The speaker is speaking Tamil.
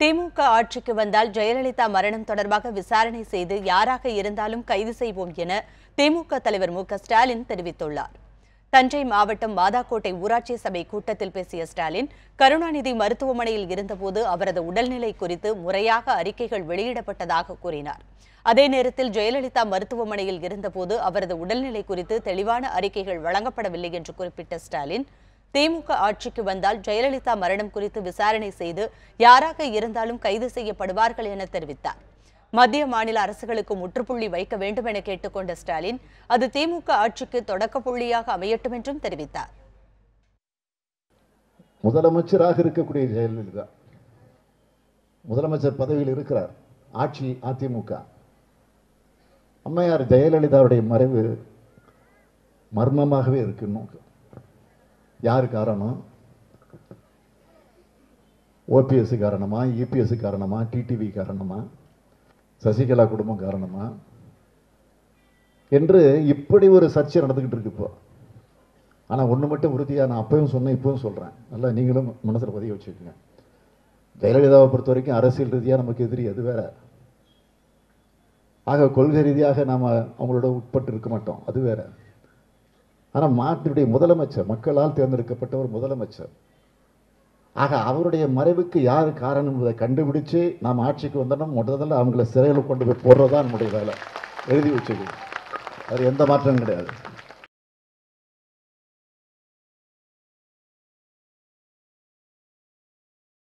திமுக ஆட்சிக்கு வந்தால் ஜெயலலிதா மரணம் தொடர்பாக விசாரணை செய்து யாராக இருந்தாலும் கைது செய்வோம் என திமுக தலைவர் மு ஸ்டாலின் தெரிவித்துள்ளார். தஞ்சை மாவட்டம் மாதாக்கோட்டை ஊராட்சி சபை கூட்டத்தில் பேசிய ஸ்டாலின் கருணாநிதி மருத்துவமனையில் இருந்தபோது அவரது உடல்நிலை குறித்து முறையாக அறிக்கைகள் வெளியிடப்பட்டதாக கூறினார். அதே நேரத்தில் ஜெயலலிதா மருத்துவமனையில் இருந்தபோது அவரது உடல்நிலை குறித்து தெளிவான அறிக்கைகள் வழங்கப்படவில்லை என்று குறிப்பிட்ட ஸ்டாலின் திமுக ஆட்சிக்கு வந்தால் ஜெயலலிதா மரணம் குறித்து விசாரணை செய்து யாராக இருந்தாலும் கைது செய்யப்படுவார்கள் என தெரிவித்தார். மத்திய மாநில அரசுகளுக்கு முற்றுப்புள்ளி வைக்க வேண்டும் என கேட்டுக்கொண்ட ஸ்டாலின் அது திமுக ஆட்சிக்கு தொடக்க புள்ளியாக அமையட்டும் என்றும் தெரிவித்தார். முதலமைச்சராக இருக்கக்கூடிய ஜெயலலிதா முதலமைச்சர் பதவியில் இருக்கிறார் ஆட்சி அதிமுக. அம்மையார் ஜெயலலிதாவுடைய மறைவு மர்மமாகவே இருக்குன்னு யார் காரணம்? ஓபிஎஸ் காரணமா இபிஎஸ் காரணமா டிடிவி காரணமா சசிகலா குடும்பம் காரணமா? என்று இப்படி ஒரு சர்ச்சை நடந்துகிட்டு இருக்கு இப்போ. ஆனால் ஒன்று மட்டும் உறுதியாக நான் அப்பவும் சொன்னேன் இப்பவும் சொல்கிறேன் நல்லா நீங்களும் மனசில் பதிய வச்சுக்கோங்க. ஜெயலலிதாவை பொறுத்த வரைக்கும் அரசியல் ரீதியாக நமக்கு எதிரி அது வேற. ஆக கொள்கை ரீதியாக நாம் அவங்களோட உட்பட்டு இருக்க மாட்டோம் அது வேற. ஆனால் மாட்டினுடைய முதலமைச்சர் மக்களால் தேர்ந்தெடுக்கப்பட்ட ஒரு முதலமைச்சர். ஆக அவருடைய மறைவுக்கு யார் காரணம் என்பதை கண்டுபிடிச்சு நாம் ஆட்சிக்கு வந்தோம் முதல்ல அவங்கள சிறையில் கொண்டு போய் போடுறது நம்முடைய வேலை. எழுதி வச்சுக்கணும் அது எந்த மாற்றமும் கிடையாது.